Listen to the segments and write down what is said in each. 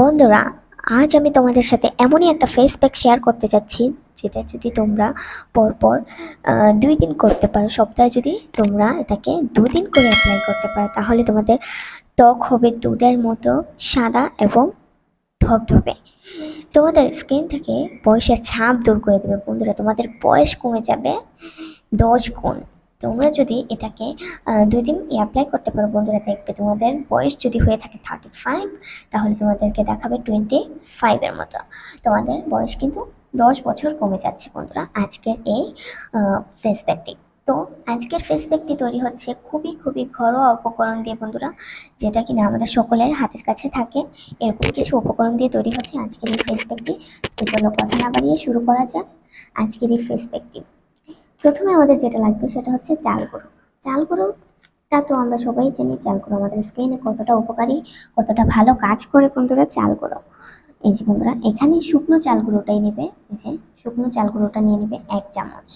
বন্ধুরা, আজ আমি তোমাদের সাথে এমনই একটা ফেস প্যাক শেয়ার করতে যাচ্ছি, যেটা যদি তোমরা পরপর দুই দিন করতে পারো, সপ্তাহে যদি তোমরা এটাকে দুদিন করে অ্যাপ্লাই করতে পারো, তাহলে তোমাদের ত্বক হবে দুধের মতো সাদা এবং ধবধবে। তোমাদের স্কিন থেকে বয়সের ছাপ দূর করে দেবে, বন্ধুরা, তোমাদের বয়স কমে যাবে দশ গুণ। তোমরা যদি এটাকে দুই দিন অ্যাপ্লাই করতে পারো বন্ধুরা, দেখবে তোমাদের বয়স যদি হয়ে থাকে থার্টি ফাইভ তাহলে তোমাদেরকে দেখাবে টোয়েন্টি ফাইভের মতো। তোমাদের বয়স কিন্তু দশ বছর কমে যাচ্ছে বন্ধুরা, আজকের এই ফেস প্যাকটি তো আজকের ফেস প্যাকটি তৈরি হচ্ছে খুবই খুবই ঘরোয়া উপকরণ দিয়ে বন্ধুরা, যেটা কিনা আমাদের সকলের হাতের কাছে থাকে। এরকম কিছু উপকরণ দিয়ে তৈরি হচ্ছে আজকের এই ফেস প্যাকটি তো চলো কথা না বাড়িয়ে শুরু করা যাক আজকের এই ফেস প্যাকটি প্রথমে আমাদের যেটা লাগবে সেটা হচ্ছে চাল গুঁড়ো। চাল গুঁড়োটা তো আমরা সবাই জানি, চাল গুঁড়ো আমাদের স্কিনে কতটা উপকারী, কতটা ভালো কাজ করে বন্ধুরা চাল গুঁড়ো। এই যে বন্ধুরা, এখানে শুকনো চাল গুঁড়োটাই নেবে, এই যে শুকনো চাল গুঁড়োটা নিয়ে নেবে এক চামচ।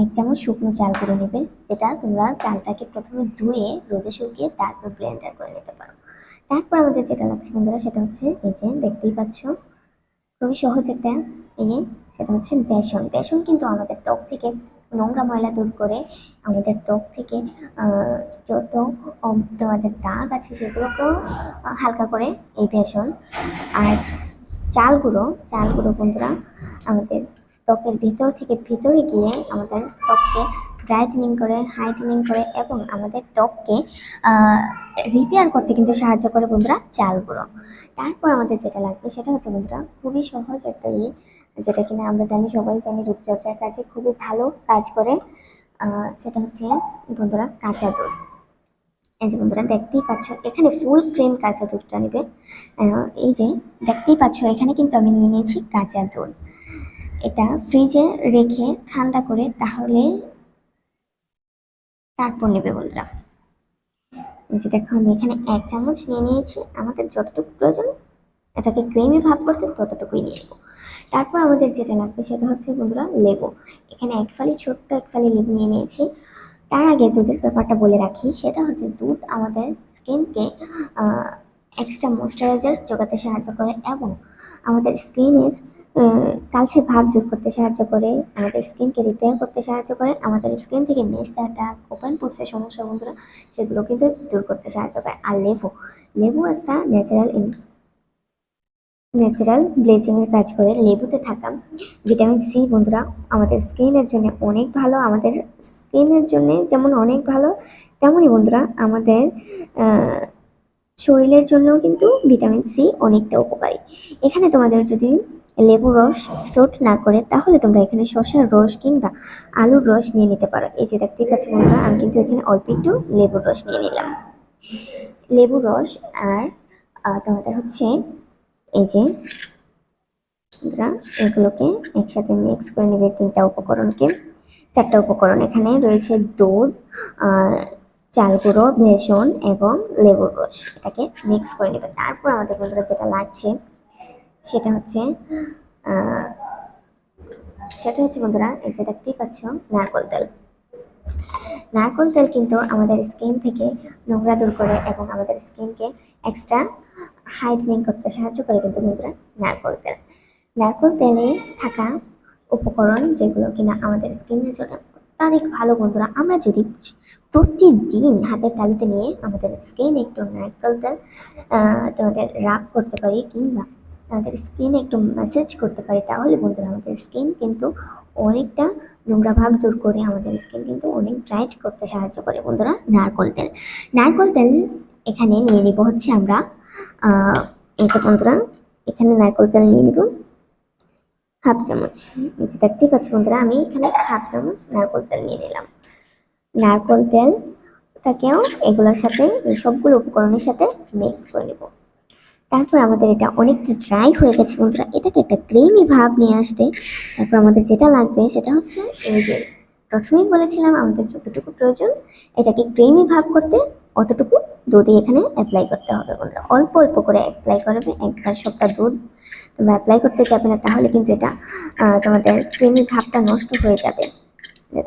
এক চামচ শুকনো চাল গুঁড়ো নেবে, যেটা তোমরা চালটাকে প্রথমে ধুয়ে রোদে শুকিয়ে তারপর ব্লেন্ডার করে নিতে পারো। তারপর আমাদের যেটা লাগছে বন্ধুরা সেটা হচ্ছে, এই যে দেখতেই পাচ্ছ খুবই সহজ একটা এই যে সেটা হচ্ছে বেসন। বেসন কিন্তু আমাদের ত্বক থেকে নোংরা ময়লা দূর করে আমাদের ত্বক থেকে যত উম, তোমাদের দাগ আছে সেগুলোকেও হালকা করে এই বেসন। আর চাল গুঁড়ো চাল গুঁড়ো বন্ধুরা আমাদের ত্বকের ভিতর থেকে ভিতরে গিয়ে আমাদের ত্বককে ব্রাইটেনিং করে হাইটেনিং করে এবং আমাদের ত্বককে রিপেয়ার করতে কিন্তু সাহায্য করে বন্ধুরা চাল গুঁড়ো তারপর আমাদের যেটা লাগবে সেটা হচ্ছে বন্ধুরা খুবই সহজ একটা ই, যেটা কিনা আমরা জানি, সবাই জানি রূপচর্চার কাজে খুবই ভালো কাজ করে সেটা হচ্ছে বন্ধুরা কাঁচা দুধ। এই যে বন্ধুরা দেখতেই পাচ্ছ, এখানে ফুল ক্রিম কাঁচা দুধটা নেবে। এই যে দেখতেই পাচ্ছ, এখানে কিন্তু আমি নিয়ে নিয়েছি কাঁচা দুধ। এটা ফ্রিজে রেখে ঠান্ডা করে তাহলে তারপর নেবে বন্ধুরা যে দেখো, আমি এখানে এক চামচ নিয়ে নিয়েছি। আমাদের যতটুকু প্রয়োজন, এটাকে ক্রিমে ভাব করতে ততটুকুই নিয়ে নেব। তারপর আমাদের যেটা লাগবে সেটা হচ্ছে বন্ধুরা লেবু। এখানে এক ফালি, ছোট্ট এক ফালি লেবু নিয়ে নিয়েছি। তার আগে দুধের ব্যাপারটা বলে রাখি, সেটা হচ্ছে দুধ আমাদের স্কিনকে এক্সট্রা ময়শ্চারাইজার যোগাতে সাহায্য করে এবং আমাদের স্কিনের কালচে ভাব দূর করতে সাহায্য করে, আমাদের স্কিনকে রিপেয়ার করতে সাহায্য করে, আমাদের স্কিন থেকে মেস্তার দাগ ওপেন পড়ছে সমস্যা বন্ধুরা, সেগুলো কিন্তু দূর করতে সাহায্য করে। আর লেবু লেবু একটা ন্যাচারাল ন্যাচারাল ব্লিচিংয়ের কাজ করে। লেবুতে থাকা ভিটামিন সি বন্ধুরা, আমাদের স্কিনের জন্য অনেক ভালো, আমাদের স্কিনের জন্য যেমন অনেক ভালো, তেমনই বন্ধুরা আমাদের শরীরের জন্যও কিন্তু ভিটামিন সি অনেকটা উপকারী। এখানে তোমাদের যদি লেবু রস সোট না করে তাহলে তোমরা এখানে শসার রস কিংবা আলুর রস নিয়ে নিতে পারো। এই যে দেখতেই পাচ্ছ বন্ধুরা, আমি কিন্তু এখানে অল্প একটু লেবুর রস নিয়ে নিলাম। লেবুর রস আর তোমাদের হচ্ছে এই যে, বন্ধুরা, এগুলোকে একসাথে মিক্স করে নেবে তিনটা উপকরণকে। চারটা উপকরণ এখানে রয়েছে দুধ, আর চাল গুঁড়ো, বেসন এবং লেবুর রস। এটাকে মিক্স করে নেবে। তারপর আমাদের বন্ধুরা যেটা লাগছে সেটা হচ্ছে সেটা হচ্ছে বন্ধুরা, এই যে দেখতেই পাচ্ছ, নারকল তেল। নারকল তেল কিন্তু আমাদের স্কিন থেকে নোংরা দূর করে এবং আমাদের স্কিনকে এক্সট্রা হাইডেনিং করতে সাহায্য করে কিন্তু বন্ধুরা নারকল তেল। নারকল তেলে থাকা উপকরণ যেগুলো কিনা আমাদের স্কিনের জন্য অত্যাধিক ভালো বন্ধুরা, আমরা যদি প্রতিদিন হাতের তালুতে নিয়ে আমাদের স্কিন একটু নারকেল তেল তোমাদের রাব করতে পারি কিংবা আমাদের স্কিন একটু ম্যাসেজ করতে পারি, তাহলে বন্ধুরা আমাদের স্কিন কিন্তু অনেকটা নোংরা ভাব দূর করে, আমাদের স্কিন কিন্তু অনেক ব্রাইট করতে সাহায্য করে বন্ধুরা নারকল তেল। নারকল তেল এখানে নিয়ে নিব হচ্ছে আমরা এই যে বন্ধুরা, এখানে নারকল তেল নিয়ে নিব। হাফ চামচ, এই যে দেখতেই পাচ্ছি বন্ধুরা, আমি এখানে হাফ চামচ নারকল তেল নিয়ে নিলাম। নারকল তেল তাকেও এগুলোর সাথে সবগুলো উপকরণের সাথে মিক্স করে নেব। তারপর আমাদের এটা অনেকটা ড্রাই হয়ে গেছে বন্ধুরা। এটাকে একটা ক্রিমি ভাব নিয়ে আসতে তারপর আমাদের যেটা লাগবে সেটা হচ্ছে এই যে প্রথমেই বলেছিলাম আমাদের যতটুকু প্রয়োজন, এটাকে ক্রিমি ভাব করতে অতটুকু দুধই এখানে অ্যাপ্লাই করতে হবে বন্ধুরা। অল্প অল্প করে অ্যাপ্লাই করবে, একবার সবটা দুধ তোমরা অ্যাপ্লাই করতে যাবে না, তাহলে কিন্তু এটা তোমাদের ক্রিমি ভাবটা নষ্ট হয়ে যাবে।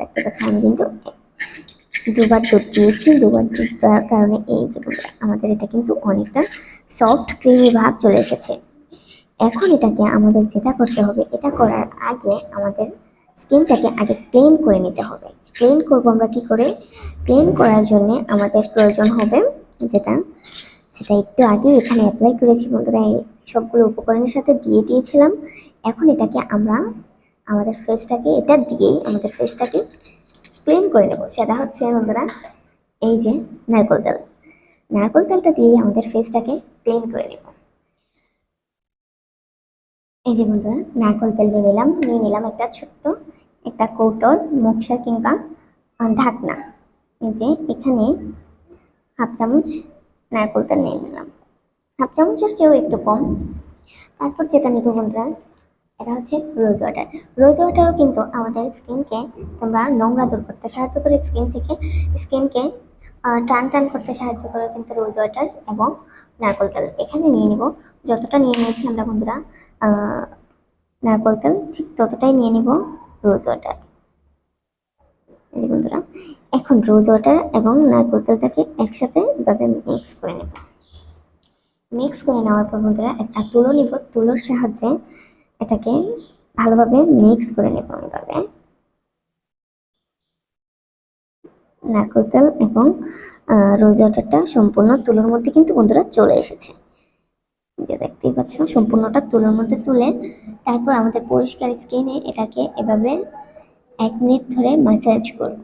দেখতে পাচ্ছ, আমি কিন্তু দুবার দুধ দিয়েছি, দুবার দুধ দেওয়ার কারণে এই যে আমাদের এটা কিন্তু অনেকটা সফট ক্রিমি ভাব চলে এসেছে। এখন এটাকে আমাদের যেটা করতে হবে, এটা করার আগে আমাদের স্কিনটাকে আগে ক্লিন করে নিতে হবে। ক্লিন করব আমরা কি করে? ক্লিন করার জন্য আমাদের প্রয়োজন হবে যেটা, সেটা একটু আগে এখানে অ্যাপ্লাই করেছি বন্ধুরা, এই সবগুলো উপকরণের সাথে দিয়ে দিয়েছিলাম। এখন এটাকে আমরা, আমাদের ফেসটাকে এটা দিয়েই আমাদের ফেসটাকে ক্লিন করে নেব। সেটা হচ্ছে বন্ধুরা, এই যে নারকোল তেল। নারকোল তেলটা দিয়েই আমাদের ফেসটাকে ক্লিন করে নেব। এই যে বন্ধুরা, নারকোল তেল নিয়ে নিলাম। নিয়ে নিলাম একটা ছোট্ট একটা কৌটোর মুখসা কিংবা ঢাকনা। এই যে এখানে হাফ চামচ নারকোল তেল নিয়ে নিলাম। হাফ চামচের চেয়েও একটু কম। তারপর যেটা নিব বন্ধুরা এটা হচ্ছে রোজ ওয়াটার রোজ ওয়াটারও কিন্তু আমাদের স্কিনকে তোমরা নোংরা দূর করতে সাহায্য করে। স্কিন থেকে স্কিনকে টান টান করতে সাহায্য করে কিন্তু রোজ ওয়াটার এবং নারকোল তেল। এখানে নিয়ে নিব, যতটা নিয়ে নিয়েছি আমরা বন্ধুরা নারকোল তেল, ঠিক ততটাই নিয়ে নিব রোজ ওয়াটার বন্ধুরা, এখন রোজ ওয়াটার এবং নারকোল তেলটাকে একসাথে এভাবে মিক্স করে নেব। মিক্স করে নেওয়ার পর বন্ধুরা, একটা তুলো নিব। তুলোর সাহায্যে এটাকে ভালোভাবে মিক্স করে নেব এভাবে। নারকোল তেল এবং রোজ ওয়াটারটা সম্পূর্ণ তুলোর মধ্যে কিন্তু বন্ধুরা চলে এসেছে। দেখতেই পাচ্ছ, সম্পূর্ণটা তুলোর মধ্যে তুলে তারপর আমাদের পরিষ্কার স্কিনে এটাকে এভাবে এক মিনিট ধরে ম্যাসাজ করব।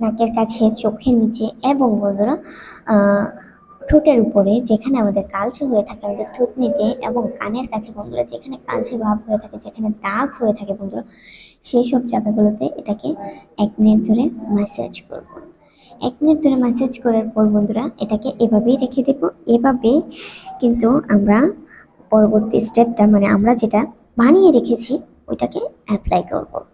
নাকের কাছে, চোখের নিচে এবং বন্ধুরা ঠোঁটের উপরে যেখানে আমাদের কালচে হয়ে থাকে, আমাদের থুতনিতে এবং কানের কাছে বন্ধুরা, যেখানে কালচে ভাব হয়ে থাকে, যেখানে দাগ হয়ে থাকে বন্ধুরা, সেই সব জায়গাগুলোতে এটাকে এক মিনিট ধরে ম্যাসাজ করব। এক মিনিট ধরে ম্যাসাজ করার পর বন্ধুরা, এটাকে এভাবেই রেখে দেব। এভাবেই কিন্তু আমরা পরবর্তী স্টেপটা মানে আমরা যেটা বানিয়ে রেখেছি, ওইটাকে অ্যাপ্লাই করব।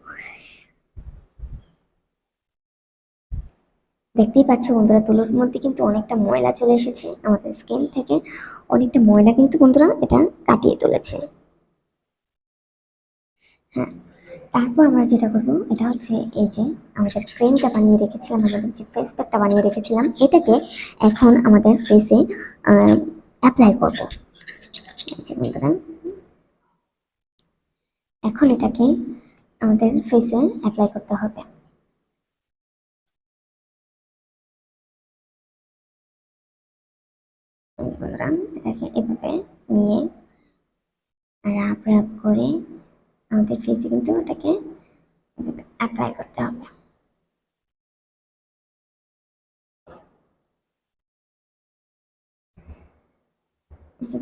দেখতেই পাচ্ছ বন্ধুরা, তুলোর মধ্যে কিন্তু অনেকটা ময়লা চলে এসেছে, আমাদের স্কিন থেকে অনেকটা ময়লা কিন্তু বন্ধুরা এটা কাটিয়ে তুলেছে। হ্যাঁ তারপর আমরা যেটা করব, এটা হচ্ছে এই যে আমাদের ক্রিমটা বানিয়ে রেখেছিলাম, আমাদের যে ফেস প্যাকটা বানিয়ে রেখেছিলাম, এটাকে এখন আমাদের ফেসে অ্যাপ্লাই করব। বন্ধুরা, এখন এটাকে আমাদের ফেসে অ্যাপ্লাই করতে হবে। বন্ধুরা এটাকে এভাবে নিয়ে রাব রাব করে আমাদের ফেসে কিন্তু এটাকে অ্যাপ্লাই করতে হবে।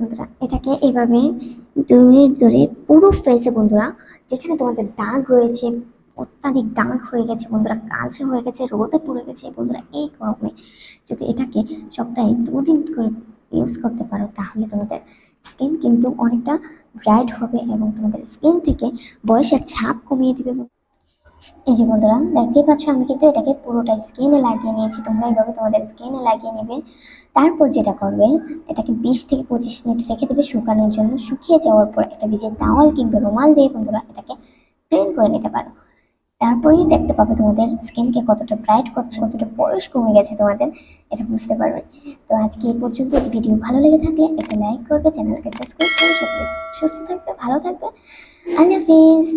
বন্ধুরা, এটাকে এভাবে ধরে পুরো ফেসে বন্ধুরা, যেখানে তোমাদের দাগ রয়েছে, অত্যাধিক দাগ হয়ে গেছে বন্ধুরা, কালচে হয়ে গেছে, রোদে পড়ে গেছে বন্ধুরা, এই গরমে যদি এটাকে সপ্তাহে দুদিন করে ইউজ করতে পারো, তাহলে তোমাদের স্কিন কিন্তু অনেকটা ব্রাইট হবে এবং তোমাদের স্কিন থেকে বয়সের ছাপ কমিয়ে দিবে। এই যে বন্ধুরা, দেখতেই পাচ্ছ, আমি কিন্তু এটাকে পুরোটা স্কিনে লাগিয়ে নিয়েছি, তোমরা এইভাবে তোমাদের স্কিনে লাগিয়ে নেবে। তারপর যেটা করবে, এটাকে বিশ থেকে পঁচিশ মিনিট রেখে দেবে শুকানোর জন্য। শুকিয়ে যাওয়ার পর একটা ভিজে তাওয়াল কিংবা রুমাল দিয়ে বন্ধুরা এটাকে ক্লিন করে নিতে পারো। তারপরেই দেখতে পাবে তোমাদের স্কিনকে কতটা ব্রাইট করছে, কতটা বয়স কমে গেছে তোমাদের, এটা বুঝতে পারবে। তো আজকে এই পর্যন্ত ভিডিও ভালো লেগে থাকলে একটা লাইক করবে চ্যানেলকে সাবস্ক্রাইব করে সুস্থ থাকবে, ভালো থাকবে। আল্লাহ হাফিজ।